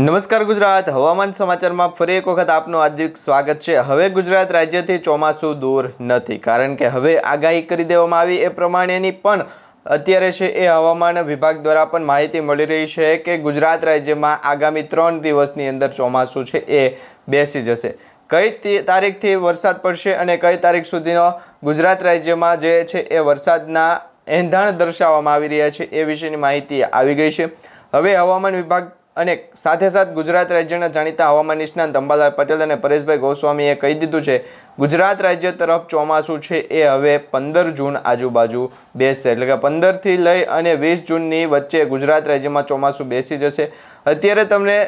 નમસ્કાર ગુજરાત. હવામાન સમાચારમાં ફરી એક વખત આપનું હાર્દિક સ્વાગત છે. હવે ગુજરાત રાજ્યથી ચોમાસું દૂર નથી. કારણ કે હવે આગાહી કરી દેવામાં આવી એ પ્રમાણેની પણ અત્યારે છે એ હવામાન વિભાગ દ્વારા પણ માહિતી મળી રહી છે કે ગુજરાત રાજ્યમાં આગામી ત્રણ દિવસની અંદર ચોમાસું છે એ બેસી જશે. કઈ તારીખથી વરસાદ પડશે અને કઈ તારીખ સુધીનો ગુજરાત રાજ્યમાં જે છે એ વરસાદના એંધાણ દર્શાવવામાં આવી રહ્યા છે એ વિશેની માહિતી આવી ગઈ છે. હવે હવામાન વિભાગ અને સાથે સાથ ગુજરાત રાજ્યના જાણીતા હવામાન નિષ્ણાંત અંબાલાલ પટેલ અને પરેશભાઈ ગોસ્વામીએ કહી દીધું છે, ગુજરાત રાજ્ય તરફ ચોમાસું છે એ હવે પંદર જૂન આજુબાજુ બેસશે. એટલે કે પંદરથી લઈ અને વીસ જૂનની વચ્ચે ગુજરાત રાજ્યમાં ચોમાસું બેસી જશે. અત્યારે તમને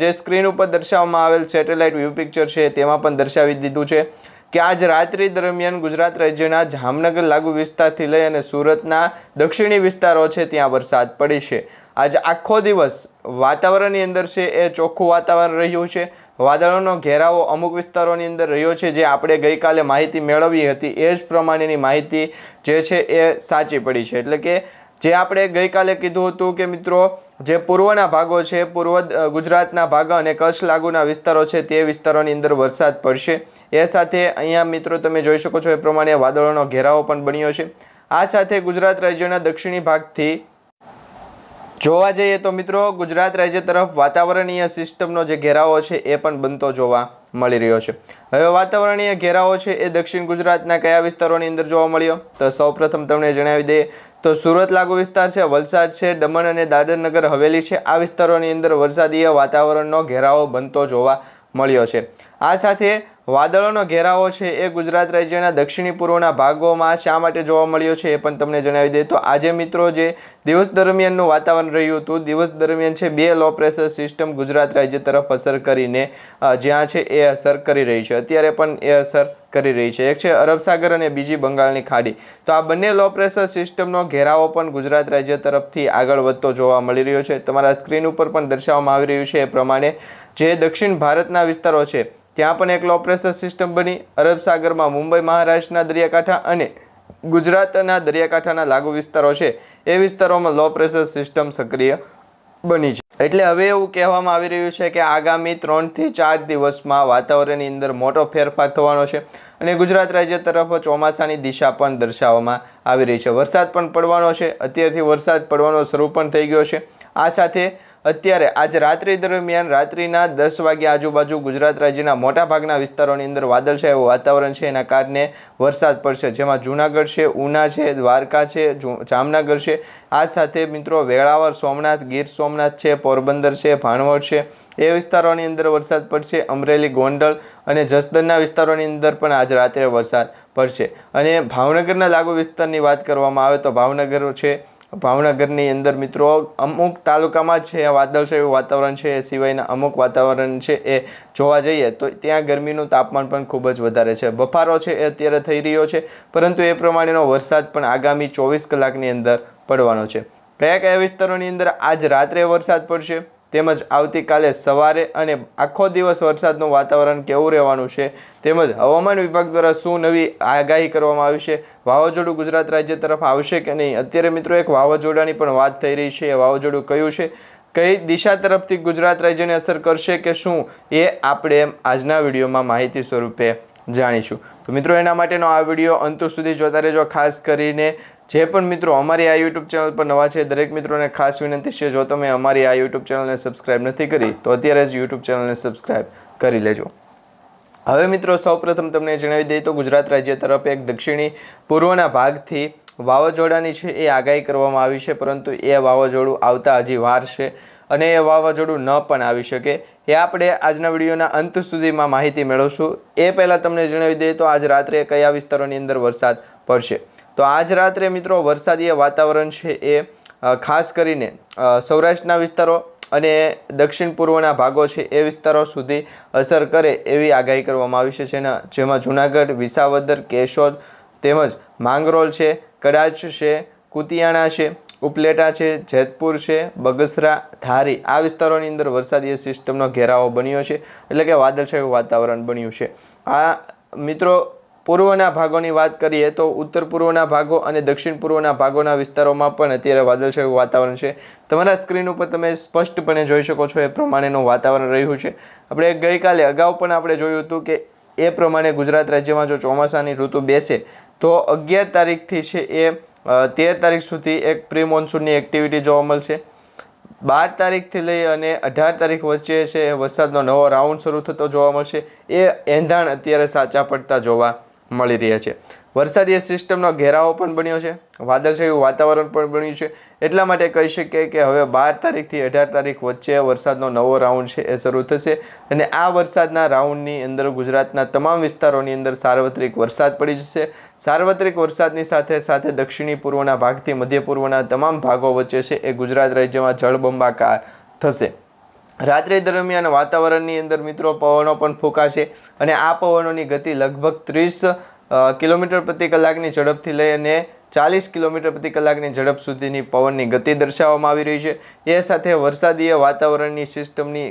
જે સ્ક્રીન ઉપર દર્શાવવામાં આવેલ સેટેલાઇટ વ્યૂ પિક્ચર છે તેમાં પણ દર્શાવી દીધું છે. કે આજ રાત્રિ દરમિયાન ગુજરાત રાજ્યના જામનગર લાગુ વિસ્તારથી લઈ અને સુરતના દક્ષિણી વિસ્તારો છે, ત્યાં વરસાદ પડી છે. આજ આખો દિવસ વાતાવરણની અંદર છે, એ ચોખ્ખું વાતાવરણ રહ્યું છે. વાદળોનો ઘેરાવો અમુક વિસ્તારોની અંદર રહ્યો છે, જે આપણે ગઈકાલે માહિતી મેળવી હતી. એ જ પ્રમાણેની માહિતી જે છે, એ સાચી પડી છે. એટલે કે જે આપણે ગઈકાલે કીધું હતું કે મિત્રો, જે પૂર્વના ભાગો છે, પૂર્વ ગુજરાતના ભાગો અને કચ્છ લાગુના વિસ્તારો છે, તે વિસ્તારોની અંદર વરસાદ પડશે. એ સાથે અહીંયા મિત્રો તમે જોઈ શકો છો, એ પ્રમાણે વાદળોનો ઘેરાવો પણ બન્યો છે. આ સાથે ગુજરાત રાજ્યના દક્ષિણી ભાગથી જોવા જઈએ તો મિત્રો, ગુજરાત રાજ્ય તરફ વાતાવરણીય સિસ્ટમનો જે ઘેરાવો છે, એ પણ બનતો જોવા મળી રહ્યો છે. હવે વાતાવરણીય ઘેરાવો છે એ દક્ષિણ ગુજરાતના કયા વિસ્તારોની અંદર જોવા મળ્યો? તો સૌપ્રથમ તમને જણાવી દઈએ, તો સુરત લાગુ વિસ્તાર છે, વલસાડ છે, દમણ અને દાદરનગર હવેલી છે. આ વિસ્તારોની અંદર વરસાદીય વાતાવરણનો ઘેરાવો બનતો જોવા મળ્યો છે. આ સાથે વાદળોનો ઘેરાવો છે એ ગુજરાત રાજ્યના દક્ષિણી પૂર્વના ભાગોમાં શા માટે જોવા મળ્યો છે એ પણ તમને જણાવી દઈએ. તો આજે મિત્રો જે દિવસ દરમિયાનનું વાતાવરણ રહ્યું હતું, દિવસ દરમિયાન છે બે લો પ્રેશર સિસ્ટમ ગુજરાત રાજ્ય તરફ અસર કરીને જ્યાં છે એ અસર કરી રહી છે. અત્યારે પણ એ અસર કરી રહી છે. એક છે અરબ સાગર અને બીજી બંગાળની ખાડી. તો આ બંને લો પ્રેશર સિસ્ટમનો ઘેરાવો પણ ગુજરાત રાજ્ય તરફથી આગળ વધતો જોવા મળી રહ્યો છે. તમારા સ્ક્રીન ઉપર પણ દર્શાવવામાં આવી રહ્યું છે એ પ્રમાણે જે દક્ષિણ ભારતના વિસ્તારો છે ત્યાં પણ એક લો પ્રેશર સિસ્ટમ બની. અરબ સાગરમાં મુંબઈ, મહારાષ્ટ્રના દરિયાકાંઠા અને ગુજરાતના દરિયાકાંઠાના લાગુ વિસ્તારો છે. એ વિસ્તારોમાં લો પ્રેશર સિસ્ટમ સક્રિય બની છે. એટલે હવે એવું કહેવામાં આવી રહ્યું છે કે આગામી ત્રણથી ચાર દિવસમાં વાતાવરણની અંદર મોટો ફેરફાર થવાનો છે અને ગુજરાત રાજ્ય તરફ ચોમાસાની દિશા પણ દર્શાવવામાં આવી રહી છે. વરસાદ પણ પડવાનો છે. અત્યારથી વરસાદ પડવાનો શરૂ પણ થઈ ગયો છે. આ સાથે અત્યારે આજ રાત્રિ દરમિયાન રાત્રિના દસ વાગ્યા આજુબાજુ ગુજરાત રાજ્યના મોટા ભાગના વિસ્તારોની અંદર વાદળછાયું વાતાવરણ છે. એના કારણે વરસાદ પડશે. જેમાં જૂનાગઢ છે, ઉના છે, દ્વારકા છે જામનગર છે. આ સાથે મિત્રો વેળાવર સોમનાથ, ગીર સોમનાથ છે, પોરબંદર છે, ભાણવડ છે. એ વિસ્તારોની અંદર વરસાદ પડશે. અમરેલી, ગોંડલ અને જસદણના વિસ્તારોની અંદર પણ આજ રાત્રે વરસાદ પડશે. અને ભાવનગરના લાગુ વિસ્તારની વાત કરવામાં આવે તો ભાવનગર છે ભાવનગરની અંદર મિત્રો, અમુક તાલુકામાં છે વાદળછાયું વાતાવરણ છે, એ સિવાયના અમુક વાતાવરણ છે એ જોવા જઈએ તો ત્યાં ગરમીનું તાપમાન પણ ખૂબ જ વધારે છે. બફારો છે એ અત્યારે થઈ રહ્યો છે, પરંતુ એ પ્રમાણેનો વરસાદ પણ આગામી ચોવીસ કલાકની અંદર પડવાનો છે. કયા કયા વિસ્તારોની અંદર આજ રાત્રે વરસાદ પડશે? તેમજ આવતીકાલે સવારે અને આખો દિવસ વરસાદનું વાતાવરણ કેવું રહેવાનું છે? તેમજ હવામાન વિભાગ દ્વારા શું નવી આગાહી કરવામાં આવી છે? વાવાઝોડું ગુજરાત રાજ્ય તરફ આવશે કે નહીં? અત્યારે મિત્રો એક વાવાઝોડાની પણ વાત થઈ રહી છે. એ વાવાઝોડું કયું છે? કઈ દિશા તરફથી ગુજરાત રાજ્યને અસર કરશે કે શું? એ આપણે આજના વિડીયોમાં માહિતી સ્વરૂપે જાણીશું. તો મિત્રો, એના માટેનો આ વીડિયો અંત સુધી જોતા રહેજો, ખાસ કરીને જે પણ મિત્રો અમારી આ યુટ્યુબ ચેનલ પર નવા છે, દરેક મિત્રોને ખાસ વિનંતી છે, જો તમે અમારી આ યુટ્યુબ ચેનલને સબસ્ક્રાઇબ નથી કરી, તો અત્યારે જ યુટ્યુબ ચેનલને સબસ્ક્રાઇબ કરી લેજો. હવે મિત્રો, સૌપ્રથમ તમને જણાવી દઈએ તો ગુજરાત રાજ્ય તરફ એક દક્ષિણી પૂર્વના ભાગથી વાવાઝોડાની છે એ આગાહી કરવામાં આવી છે, પરંતુ એ વાવાઝોડું આવતા હજી વાર છે અને એ વાવાઝોડું ન પણ આવી શકે. એ આપણે આજના વિડીયોના અંત સુધીમાં માહિતી મેળવશું. એ પહેલાં તમને જણાવી દઈએ તો આજ રાત્રે કયા વિસ્તારોની અંદર વરસાદ પડશે? તો આજ રાત્રે મિત્રો વરસાદીય વાતાવરણ છે એ ખાસ કરીને સૌરાષ્ટ્રના વિસ્તારો અને દક્ષિણ પૂર્વના ભાગો છે એ વિસ્તારો સુધી અસર કરે એવી આગાહી કરવામાં આવી છે. જેના, જેમાં જૂનાગઢ, વિસાવદર, કેશોદ તેમજ માંગરોલ છે, કડાચ છે, કુતિયાણા છે, ઉપલેટા છે, જેતપુર છે, બગસરા, ધારી આ વિસ્તારોની અંદર વરસાદીય સિસ્ટમનો ઘેરાવો બન્યો છે. એટલે કે વાદળછાયું વાતાવરણ બન્યું છે. આ મિત્રો પૂર્વના ભાગોની વાત કરીએ તો ઉત્તર પૂર્વના ભાગો અને દક્ષિણ પૂર્વના ભાગોના વિસ્તારોમાં પણ અત્યારે વાદળછાયું વાતાવરણ છે. તમારા સ્ક્રીન ઉપર તમે સ્પષ્ટપણે જોઈ શકો છો એ પ્રમાણેનું વાતાવરણ રહ્યું છે. આપણે ગઈકાલે અગાઉ પણ આપણે જોયું હતું કે એ પ્રમાણે ગુજરાત રાજ્યમાં જો ચોમાસાની ઋતુ બેસે, તો અગિયાર તારીખથી છે એ તેર તારીખ સુધી એક પ્રી મોન્સૂનની એક્ટિવિટી જોવા મળશે. બાર તારીખથી લઈ અને અઢાર તારીખ વચ્ચે છે વરસાદનો નવો રાઉન્ડ શરૂ થતો જોવા મળશે. એ એંધાણ અત્યારે સાચા પડતા જોવા મળી રહ્યા છે. વરસાદીય સિસ્ટમનો ઘેરાવો પણ બન્યો છે. વાદળછાયું વાતાવરણ પણ બન્યું છે. એટલા માટે કહી શકીએ કે હવે બાર તારીખથી અઢાર તારીખ વચ્ચે વરસાદનો નવો રાઉન્ડ છે એ શરૂ થશે અને આ વરસાદના રાઉન્ડની અંદર ગુજરાતના તમામ વિસ્તારોની અંદર સાર્વત્રિક વરસાદ પડી જશે. સાર્વત્રિક વરસાદની સાથે સાથે દક્ષિણી પૂર્વના ભાગથી મધ્ય પૂર્વના તમામ ભાગો વચ્ચે છે એ ગુજરાત રાજ્યમાં જળબંબાકાર થશે. રાત્રિ દરમિયાન વાતાવરણની અંદર મિત્રો પવનો પણ ફૂંકાશે અને આ પવનોની ગતિ લગભગ ત્રીસ કિલોમીટર પ્રતિ કલાકની ઝડપથી લઈ અને ચાલીસ કિલોમીટર પ્રતિ કલાકની ઝડપ સુધીની પવનની ગતિ દર્શાવવામાં આવી રહી છે. એ સાથે વરસાદીય વાતાવરણની સિસ્ટમની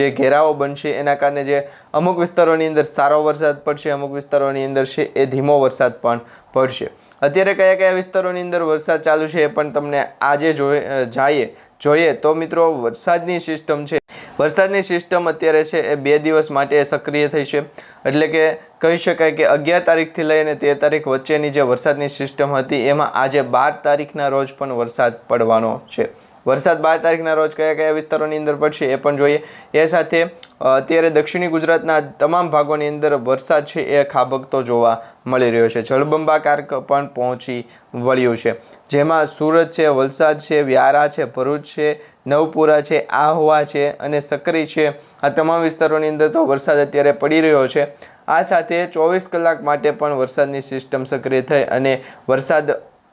જે ઘેરાવો બનશે એના કારણે જે અમુક વિસ્તારોની અંદર સારો વરસાદ પડશે, અમુક વિસ્તારોની અંદર છે એ ધીમો વરસાદ પણ પડશે. અત્યારે કયા કયા વિસ્તારોની અંદર વરસાદ ચાલુ છે એ પણ તમને આજે જોઈ જાઈએ. જોઈએ તો મિત્રો, વરસાદની સિસ્ટમ છે. વરસાદની સિસ્ટમ અત્યારે છે એ બે દિવસ માટે સક્રિય થઈ છે. એટલે કે કહી શકાય કે અગિયાર તારીખથી લઈને તેર તારીખ વચ્ચેની જે વરસાદની સિસ્ટમ હતી, એમાં આજે બાર તારીખના રોજ પણ વરસાદ પડવાનો છે. વરસાદ બાર તારીખના રોજ કયા કયા વિસ્તારોની અંદર પડશે એ પણ જોઈએ. એ સાથે અત્યારે દક્ષિણી ગુજરાતના તમામ ભાગોની અંદર વરસાદ છે એ ખાબકતો જોવા મળી રહ્યો છે. જળબંબાકાર પણ પહોંચી વળ્યું છે. જેમાં સુરત છે, વલસાડ છે, વ્યારા છે, ભરૂચ છે, નવપુરા છે, આહવા છે અને સકરી છે. આ તમામ વિસ્તારોની અંદર તો વરસાદ અત્યારે પડી રહ્યો છે. આ સાથે ચોવીસ કલાક માટે પણ વરસાદની સિસ્ટમ સક્રિય થઈ અને વરસાદ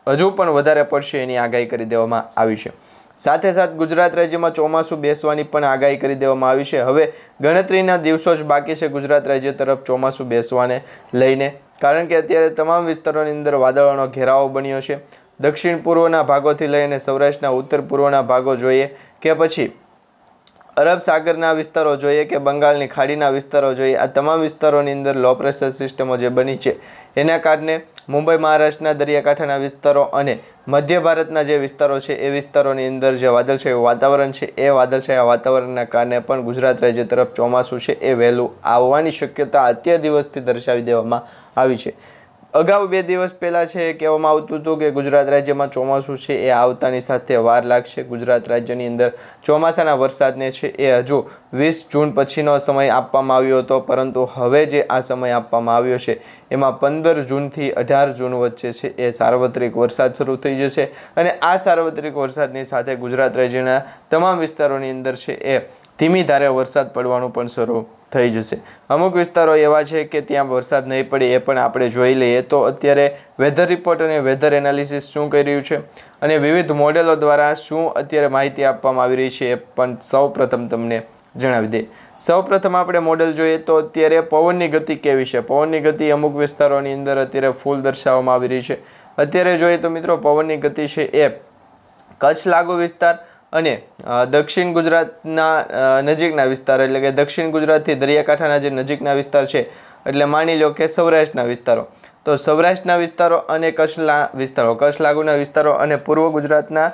હજુ પણ વધારે પડશે એની આગાહી કરી દેવામાં આવી છે. સાથે સાથ ગુજરાત રાજ્યમાં ચોમાસું બેસવાની પણ આગાહી કરી દેવામાં આવી છે. હવે ગણતરીના દિવસો જ બાકી છે ગુજરાત રાજ્ય તરફ ચોમાસું બેસવાને લઈને. કારણ કે અત્યારે તમામ વિસ્તારોની અંદર વાદળોનો ઘેરાવો બન્યો છે. દક્ષિણ પૂર્વના ભાગોથી લઈને સૌરાષ્ટ્રના ઉત્તર પૂર્વના ભાગો જોઈએ કે પછી અરબ સાગરના વિસ્તારો જોઈએ કે બંગાળની ખાડીના વિસ્તારો જોઈએ, આ તમામ વિસ્તારોની અંદર લો પ્રેશર સિસ્ટમો જે બની છે, એના કારણે મુંબઈ, મહારાષ્ટ્રના દરિયાકાંઠાના વિસ્તારો અને મધ્ય ભારતના જે વિસ્તારો છે, એ વિસ્તારોની અંદર જે વાદળછાયું વાતાવરણ છે, એ વાદળછાયા વાતાવરણના કારણે પણ ગુજરાત રાજ્ય તરફ ચોમાસું છે એ વહેલું આવવાની શક્યતા અત્યાર દિવસથી દર્શાવી દેવામાં આવી છે. અગાઉ બે દિવસ પહેલાં છે કહેવામાં આવતું હતું કે ગુજરાત રાજ્યમાં ચોમાસું છે એ આવતાની સાથે વાર લાગશે. ગુજરાત રાજ્યની અંદર ચોમાસાના વરસાદને છે એ હજુ વીસ જૂન પછીનો સમય આપવામાં આવ્યો હતો. પરંતુ હવે જે આ સમય આપવામાં આવ્યો છે, એમાં પંદર જૂનથી અઢાર જૂન વચ્ચે છે એ સાર્વત્રિક વરસાદ શરૂ થઈ જશે. અને આ સાર્વત્રિક વરસાદની સાથે ગુજરાત રાજ્યના તમામ વિસ્તારોની અંદર છે એ ધીમી ધારે વરસાદ પડવાનું પણ શરૂ થઈ જશે. અમુક વિસ્તારો એવા છે કે ત્યાં વરસાદ નહીં પડે એ પણ આપણે જોઈ લઈએ તો અત્યારે વેધર રિપોર્ટ અને વેધર એનાલિસિસ શું કરી રહ્યું છે અને વિવિધ મોડેલો દ્વારા શું અત્યારે માહિતી આપવામાં આવી રહી છે એ પણ સૌ તમને જણાવી દે. સૌપ્રથમ આપણે મોડેલ જોઈએ તો અત્યારે પવનની ગતિ કેવી છે? પવનની ગતિ અમુક વિસ્તારોની અંદર અત્યારે ફૂલ દર્શાવવામાં આવી રહી છે. અત્યારે જોઈએ તો મિત્રો પવનની ગતિ છે એ કચ્છ લાગુ વિસ્તાર અને દક્ષિણ ગુજરાતના નજીકના વિસ્તાર એટલે કે દક્ષિણ ગુજરાતથી દરિયાકાંઠાના જે નજીકના વિસ્તાર છે, એટલે માની લો કે સૌરાષ્ટ્રના વિસ્તારો. તો સૌરાષ્ટ્રના વિસ્તારો અને કચ્છના વિસ્તારો, કચ્છ લાગુના વિસ્તારો અને પૂર્વ ગુજરાતના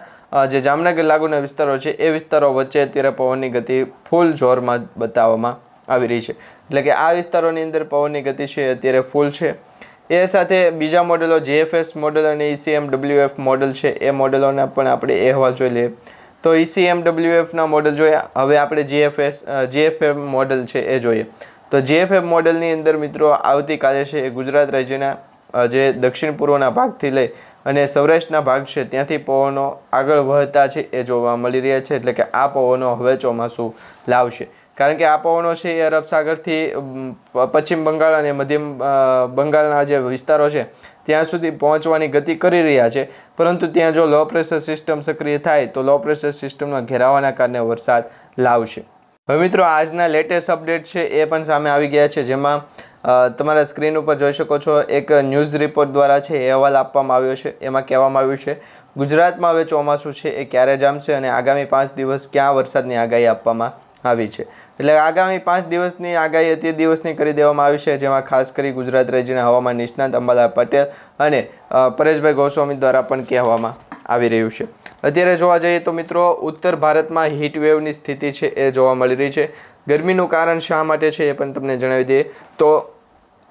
જે જામનગર લાગુના વિસ્તારો છે, એ વિસ્તારો વચ્ચે અત્યારે પવનની ગતિ ફૂલ જોરમાં બતાવવામાં આવી રહી છે. એટલે કે આ વિસ્તારોની અંદર પવનની ગતિ છે અત્યારે ફૂલ છે. એ સાથે બીજા મોડેલો જેએફએસ મોડેલ અને ઈસીએમ ડબલ્યુએફ મોડેલ છે, એ મોડેલોના પણ આપણે અહેવાલ જોઈ લઈએ. તો ઈસીએમ ડબલ્યુએફના મોડલ જોયા હવે આપણે જીએફએસ જીએફએમ મોડલ છે એ જોઈએ. તો જીએફએમ મોડલની અંદર મિત્રો આવતીકાલે છે એ ગુજરાત રાજ્યના જે દક્ષિણ પૂર્વના ભાગથી લઈ અને સૌરાષ્ટ્રના ભાગ છે ત્યાંથી પવનો આગળ વહેતા છે એ જોવા મળી રહ્યા છે. એટલે કે આ પવનો હવે ચોમાસું લાવશે. કારણ કે આ પવનો છે એ અરબ સાગરથી પશ્ચિમ બંગાળ અને મધ્યમ બંગાળના જે વિસ્તારો છે, ત્યાં સુધી પહોંચવાની ગતિ કરી રહ્યા છે. પરંતુ ત્યાં જો લો પ્રેશર સિસ્ટમ સક્રિય થાય, તો લો પ્રેશર સિસ્ટમના ઘેરાવાના કારણે વરસાદ લાવશે. હવે મિત્રો, આજના લેટેસ્ટ અપડેટ છે એ પણ સામે આવી ગયા છે, જેમાં તમારા સ્ક્રીન ઉપર જોઈ શકો છો, એક ન્યૂઝ રિપોર્ટ દ્વારા છે એ અહેવાલ આપવામાં આવ્યો છે, એમાં કહેવામાં આવ્યું છે, ગુજરાતમાં હવે ચોમાસું છે, એ ક્યારે જામશે અને આગામી પાંચ દિવસ ક્યાં વરસાદની આગાહી આપવામાં આવી છે. એટલે આગામી પાંચ દિવસની આગાહી તે દિવસની કરી દેવામાં આવી છે, જેમાં ખાસ કરી ગુજરાત રાજ્યના હવામાન નિષ્ણાંત અંબાલાલ પટેલ અને પરેશભાઈ ગોસ્વામી દ્વારા પણ કહેવામાં આવી રહ્યું છે. અત્યારે જોવા જઈએ તો મિત્રો, ઉત્તર ભારતમાં વેવની સ્થિતિ છે એ જોવા મળી રહી છે. ગરમીનું કારણ શા માટે છે એ પણ તમને જણાવી દઈએ. તો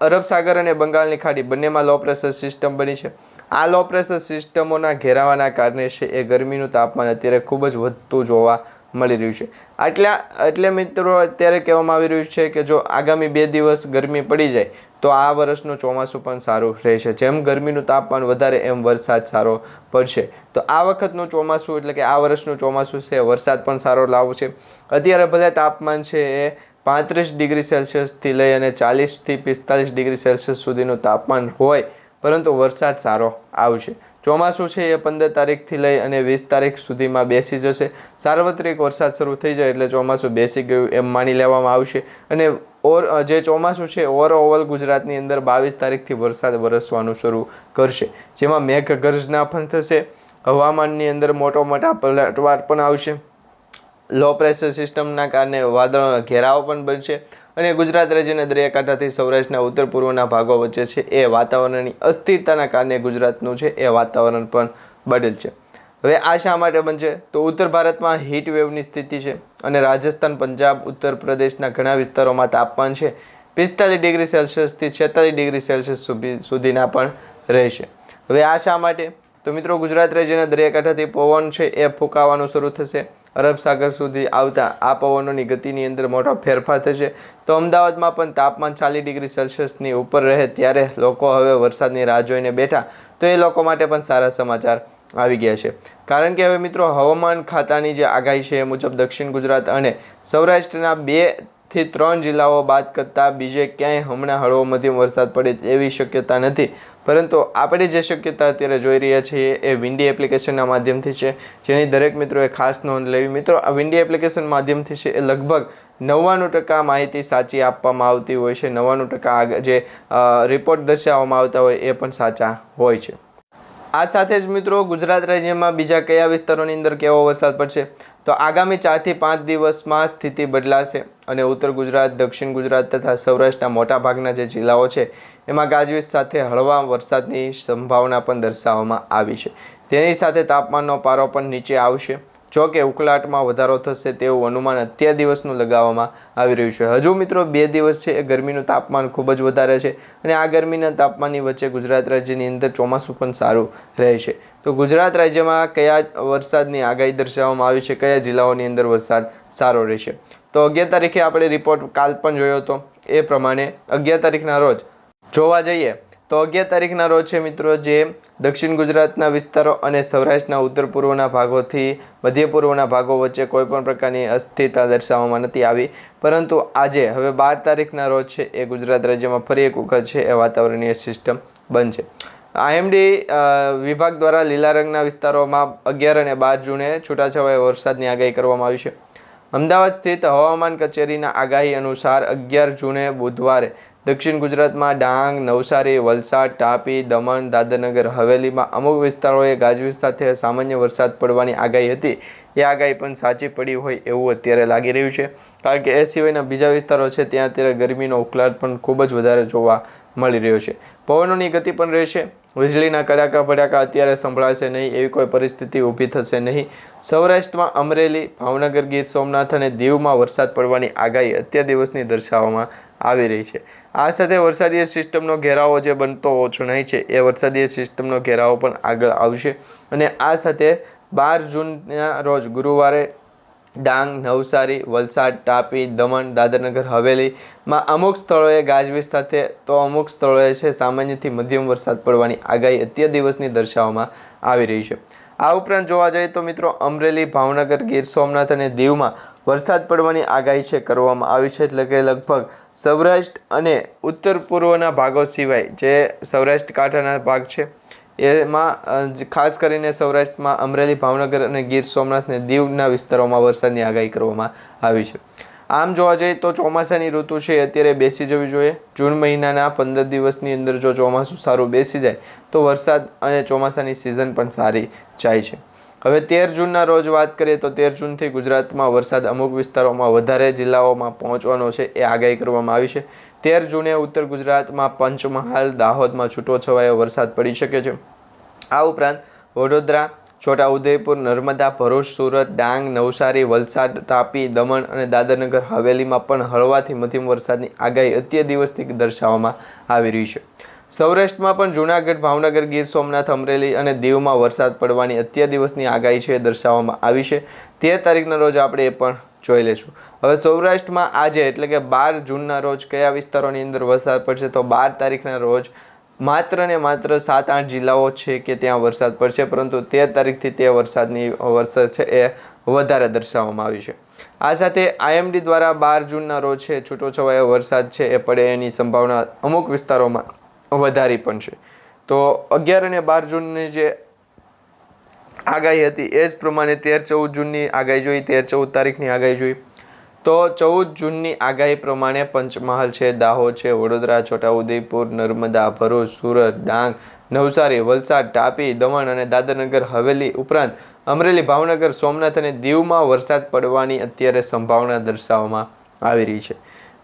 અરબ સાગર અને બંગાળની ખાડી બંનેમાં લો પ્રેશર સિસ્ટમ બની છે. આ લો પ્રેશર સિસ્ટમોના ઘેરાવાના કારણે છે એ ગરમીનું તાપમાન અત્યારે ખૂબ જ વધતું જોવા મળી રહ્યું છે. આટલા, એટલે મિત્રો અત્યારે કહેવામાં આવી રહ્યું છે કે જો આગામી બે દિવસ ગરમી પડી જાય, તો આ વર્ષનું ચોમાસું પણ સારું રહેશે. જેમ ગરમીનું તાપમાન વધારે, એમ વરસાદ સારો પડશે. તો આ વખતનું ચોમાસું, એટલે કે આ વર્ષનું ચોમાસું છે, વરસાદ પણ સારો લાવશે. અત્યારે ભલે તાપમાન છે એ પાંત્રીસ ડિગ્રી સેલ્સિયસથી લઈ અને ચાલીસથી પિસ્તાલીસ ડિગ્રી સેલ્સિયસ સુધીનું તાપમાન હોય, પરંતુ વરસાદ સારો આવશે. ચોમાસું છે એ પંદર તારીખથી લઈ અને વીસ તારીખ સુધીમાં બેસી જશે. સાર્વત્રિક વરસાદ શરૂ થઈ જાય એટલે ચોમાસું બેસી ગયું એમ માની લેવામાં આવશે. અને ઓર જે ચોમાસું છે ઓવરઓલ ગુજરાતની અંદર બાવીસ તારીખથી વરસાદ વરસવાનું શરૂ કરશે. જેમાં મેઘગર્જના પણ થશે. હવામાનની અંદર મોટો મોટા પલટવાર પણ આવશે. લો પ્રેશર સિસ્ટમના કારણે વાદળોના ઘેરાવો પણ બનશે. અને ગુજરાત રાજ્યના દરિયાકાંઠાથી સૌરાષ્ટ્રના ઉત્તર પૂર્વના ભાગો વચ્ચે છે. એ વાતાવરણની અસ્થિરતાના કારણે ગુજરાતનું છે એ વાતાવરણ પણ બદલ છે. હવે આ શા માટે બનશે? તો ઉત્તર ભારતમાં હીટ વેવની સ્થિતિ છે અને રાજસ્થાન, પંજાબ, ઉત્તર પ્રદેશના ઘણા વિસ્તારોમાં તાપમાન છે. પિસ્તાલીસ ડિગ્રી સેલ્સિયસથી છેતાલીસ ડિગ્રી સેલ્સિયસ સુધી સુધીના પણ રહેશે. હવે આ શા માટે? તો મિત્રો, ગુજરાત રાજ્યના દરિયાકાંઠાથી પવન છે એ ફૂંકાવાનું શરૂ થશે. અરબ સાગર સુધી આવતા આ પવનોની ગતિની અંદર મોટો ફેરફાર થશે. તો અમદાવાદમાં પણ તાપમાન ચાલીસ ડિગ્રી સેલ્સિયસની ઉપર રહે ત્યારે લોકો હવે વરસાદની રાહ જોઈને બેઠા. તો એ લોકો માટે પણ સારા સમાચાર આવી ગયા છે. કારણ કે હવે મિત્રો હવામાન ખાતાની જે આગાહી છે એ મુજબ દક્ષિણ ગુજરાત અને સૌરાષ્ટ્રના બેથી ત્રણ જિલ્લાઓ બાદ કરતાં બીજે ક્યાંય હમણાં હળવો મધ્યમ વરસાદ પડે એવી શક્યતા નથી. પરંતુ આપણે જે શક્યતા અત્યારે જોઈ રહ્યા છીએ એ વિન્ડી એપ્લિકેશનના માધ્યમથી છે, જેની દરેક મિત્રોએ ખાસ નોંધ લેવી. મિત્રો, આ વિન્ડી એપ્લિકેશન માધ્યમથી છે એ લગભગ નવ્વાણું ટકા માહિતી સાચી આપવામાં આવતી હોય છે. નવ્વાણું ટકા જે રિપોર્ટ દર્શાવવામાં આવતા હોય એ પણ સાચા હોય છે. આ સાથે જ મિત્રો ગુજરાત રાજ્યમાં બીજા કયા વિસ્તારોની અંદર કેવો વરસાદ પડશે? તો આગામી ચારથી પાંચ દિવસમાં સ્થિતિ બદલાશે અને ઉત્તર ગુજરાત, દક્ષિણ ગુજરાત તથા સૌરાષ્ટ્રના મોટાભાગના જે જિલ્લાઓ છે, એમાં ગાજવીજ સાથે હળવા વરસાદની સંભાવના પણ દર્શાવવામાં આવી છે. તેની સાથે તાપમાનનો પારો પણ નીચે આવશે. જો કે ઉકળાટમાં વધારો થશે તેવું અનુમાન અત્યાર દિવસનું લગાવવામાં આવી રહ્યું છે. હજુ મિત્રો બે દિવસ છે, એ ગરમીનું તાપમાન ખૂબ જ વધારે છે અને આ ગરમીના તાપમાનની વચ્ચે ગુજરાત રાજ્યની અંદર ચોમાસું પણ સારું રહે છે. તો ગુજરાત રાજ્યમાં કયા વરસાદની આગાહી દર્શાવવામાં આવી છે, કયા જિલ્લાઓની અંદર વરસાદ સારો રહેશે? તો અગિયાર તારીખે આપણે રિપોર્ટ કાલ પણ જોયો હતો. એ પ્રમાણે અગિયાર તારીખના રોજ જોવા જઈએ તો અગિયાર તારીખના રોજ છે મિત્રો જે દક્ષિણ ગુજરાતના વિસ્તારો અને સૌરાષ્ટ્રના ઉત્તર પૂર્વના ભાગોથી મધ્ય પૂર્વના ભાગો વચ્ચે કોઈપણ પ્રકારની અસ્થિરતા દર્શાવવામાં નથી આવી. પરંતુ આજે, હવે બાર તારીખના રોજ છે, એ ગુજરાત રાજ્યમાં ફરી એક વખત છે, એ વાતાવરણીય સિસ્ટમ બનશે. આઈએમડી વિભાગ દ્વારા લીલા રંગના વિસ્તારોમાં અગિયાર અને બાર જૂને છૂટાછવાયા વરસાદની આગાહી કરવામાં આવી છે. અમદાવાદ સ્થિત હવામાન કચેરીના આગાહી અનુસાર અગિયાર જૂને બુધવારે દક્ષિણ ગુજરાતમાં ડાંગ, નવસારી, વલસાડ, તાપી, દમણ, દાદરનગર, હવેલીમાં અમુક વિસ્તારોએ ગાજવીજ સાથે સામાન્ય વરસાદ પડવાની આગાહી હતી. એ આગાહી પણ સાચી પડી હોય એવું અત્યારે લાગી રહ્યું છે. કારણ કે એ સિવાયના બીજા વિસ્તારો છે, ત્યાં અત્યારે ગરમીનો ઉકળાટ પણ ખૂબ જ વધારે જોવા મળી રહ્યો છે. પવનોની ગતિ પણ રહેશે. વીજળીના કડાકા ભડાકા અત્યારે સંભળાશે નહીં, એવી કોઈ પરિસ્થિતિ ઊભી થશે નહીં. સૌરાષ્ટ્રમાં અમરેલી, ભાવનગર ગીર સોમનાથ અને દીવમાં વરસાદ પડવાની આગાહી અત્યાર દિવસની દર્શાવવામાં આવી રહી છે. આ સાથે વરસાદીય સિસ્ટમનો ઘેરાવો જે બનતો ઓછણાય છે, એ વરસાદીય સિસ્ટમનો ઘેરાવો પણ આગળ આવશે. અને આ સાથે બાર જૂનના રોજ ગુરુવારે ડાંગ, નવસારી, વલસાડ, તાપી, દમણ, દાદરનગર, હવેલીમાં અમુક સ્થળોએ ગાજવીજ સાથે તો અમુક સ્થળોએ છે, સામાન્યથી મધ્યમ વરસાદ પડવાની આગાહી અત્યાર દિવસની દર્શાવવામાં આવી રહી છે. આ ઉપરાંત જોવા જઈએ તો મિત્રો અમરેલી, ભાવનગર, ગીર સોમનાથ અને દીવમાં વરસાદ પડવાની આગાહી છે, કરવામાં આવી છે એટલે કે લગભગ સૌરાષ્ટ્ર અને ઉત્તર પૂર્વના ભાગો સિવાય જે સૌરાષ્ટ્ર કાંઠાના ભાગ છે, એમાં ખાસ કરીને સૌરાષ્ટ્રમાં અમરેલી, ભાવનગર અને ગીર સોમનાથ અને દીવના વિસ્તારોમાં વરસાદની આગાહી કરવામાં આવી છે. આમ જોવા જઈએ તો ચોમાસાની ઋતુ છે અત્યારે બેસી જવી જોઈએ. જૂન મહિનાના પંદર દિવસની અંદર જો ચોમાસું સારું બેસી જાય, તો વરસાદ અને ચોમાસાની સિઝન પણ સારી જાય છે. હવે તેર જૂનના રોજ વાત કરીએ તો તેર જૂનથી ગુજરાતમાં વરસાદ અમુક વિસ્તારોમાં વધારે જિલ્લાઓમાં પહોંચવાનો છે એ આગાહી કરવામાં આવી છે. તેર જૂને ઉત્તર ગુજરાતમાં પંચમહાલ, દાહોદમાં છૂટો છવાયો વરસાદ પડી શકે છે. આ ઉપરાંત વડોદરા, છોટાઉદેપુર, નર્મદા, ભરૂચ, સુરત, ડાંગ, નવસારી, વલસાડ, તાપી, દમણ અને દાદરનગર હવેલીમાં પણ હળવાથી મધ્યમ વરસાદની આગાહી અત્ય દિવસથી દર્શાવવામાં આવી રહી છે. સૌરાષ્ટ્રમાં પણ જૂનાગઢ, ભાવનગર, ગીર સોમનાથ, અમરેલી અને દીવમાં વરસાદ પડવાની અત્યાર દિવસની આગાહી છે દર્શાવવામાં આવી છે. તેર તારીખના રોજ આપણે એ પણ જોઈ લઈશું હવે સૌરાષ્ટ્રમાં આજે એટલે કે બાર જૂનના રોજ કયા વિસ્તારોની અંદર વરસાદ પડશે તો બાર તારીખના રોજ માત્ર ને માત્ર સાત આઠ જિલ્લાઓ છે કે ત્યાં વરસાદ પડશે, પરંતુ તેર તારીખથી તે વરસાદની વરસાદ છે એ વધારે દર્શાવવામાં આવી છે. આ સાથે આઈએમડી દ્વારા બાર જૂનના રોજ છે, છૂટોછવાયો વરસાદ છે એ પડે એની સંભાવના અમુક વિસ્તારોમાં વધારી પણ છે. તો અગિયાર અને બાર જૂનની જે આગાહી હતી એ જ પ્રમાણે તેર ચૌદ જૂનની આગાહી જોઈ, તેર ચૌદ તારીખની આગાહી જોઈ. તો ચૌદ જૂનની આગાહી પ્રમાણે પંચમહાલ છે, દાહોદ છે, વડોદરા, છોટાઉદેપુર, નર્મદા, ભરૂચ, સુરત, ડાંગ, નવસારી, વલસાડ, તાપી, દમણ અને દાદરનગર, હવેલી ઉપરાંત અમરેલી, ભાવનગર, સોમનાથ અને દીવમાં વરસાદ પડવાની અત્યારે સંભાવના દર્શાવવામાં આવી રહી છે.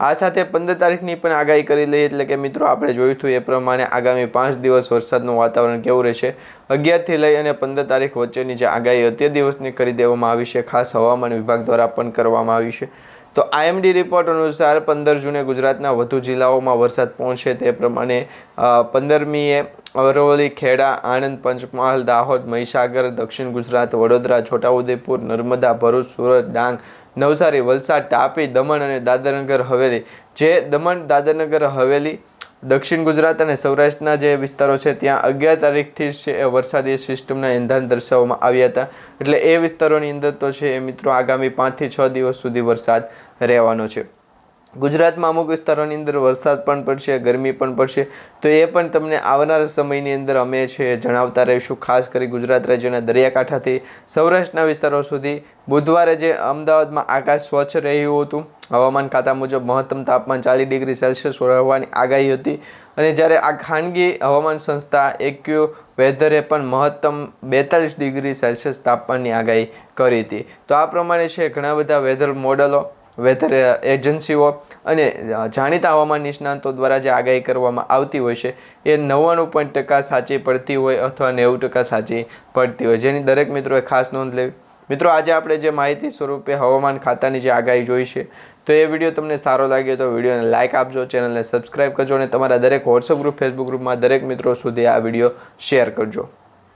આ સાથે પંદર તારીખની પણ આગાહી કરી લઈએ. એટલે કે મિત્રો, આપણે જોયું હતું એ પ્રમાણે આગામી પાંચ દિવસ વરસાદનું વાતાવરણ કેવું રહેશે? અગિયારથી લઈ અને પંદર તારીખ વચ્ચેની જે આગાહી અત્યાર દિવસની કરી દેવામાં આવી છે. ખાસ હવામાન વિભાગ દ્વારા પણ કરવામાં આવી છે. તો આઈએમડી રિપોર્ટ અનુસાર પંદર જૂને ગુજરાતના વધુ જિલ્લાઓમાં વરસાદ પહોંચે તે પ્રમાણે પંદરમીએ અરવલ્લી, ખેડા, આણંદ, પંચમહાલ, દાહોદ, મહીસાગર, દક્ષિણ ગુજરાત, વડોદરા, છોટાઉદેપુર, નર્મદા, ભરૂચ, સુરત, ડાંગ નવસારી, વલસાડ, તાપી, દમણ અને દાદરનગર હવેલી. જે દમણ, દાદરનગર, હવેલી, દક્ષિણ ગુજરાત અને સૌરાષ્ટ્રના જે વિસ્તારો છે, ત્યાં અગિયાર તારીખથી છે વરસાદી સિસ્ટમના એંધાન દર્શાવવામાં આવ્યા હતા. એટલે એ વિસ્તારોની અંદર તો છે એ મિત્રો આગામી પાંચથી છ દિવસ સુધી વરસાદ રહેવાનો છે. ગુજરાતમાં અમુક વિસ્તારોની અંદર વરસાદ પણ પડશે, ગરમી પણ પડશે. તો એ પણ તમને આવનાર સમયની અંદર અમે છે જણાવતા રહીશું. ખાસ કરી ગુજરાત રાજ્યના દરિયાકાંઠાથી સૌરાષ્ટ્રના વિસ્તારો સુધી. બુધવારે જે અમદાવાદમાં આકાશ સ્વચ્છ રહ્યું હતું. હવામાન ખાતા મુજબ મહત્તમ તાપમાન ચાલીસ ડિગ્રી સેલ્સિયસ રહેવાની આગાહી હતી. અને જ્યારે આ ખાનગી હવામાન સંસ્થા એક્યુ વેધરે પણ મહત્તમ બેતાલીસ ડિગ્રી સેલ્સિયસ તાપમાનની આગાહી કરી હતી. તો આ પ્રમાણે છે ઘણા બધા વેધર મોડલો વેધર એજન્સીઓ અને જાણીતા હવામાન નિષ્ણાંતો દ્વારા જે આગાહી કરવામાં આવતી હોય છે, એ નવ્વાણું પોઈન્ટ ટકા સાચી પડતી હોય અથવા નેવું ટકા સાચી પડતી હોય. જેની દરેક મિત્રોએ ખાસ નોંધ લેવી. મિત્રો, આજે આપણે જે માહિતી સ્વરૂપે હવામાન ખાતાની જે આગાહી જોઈ છે, તો એ વીડિયો તમને સારો લાગ્યો તો વિડીયોને લાઇક આપજો, ચેનલને સબસ્ક્રાઇબ કરજો અને તમારા દરેક વોટ્સઅપ ગ્રુપ ફેસબુક ગ્રુપમાં દરેક મિત્રો સુધી આ વીડિયો શેર કરજો.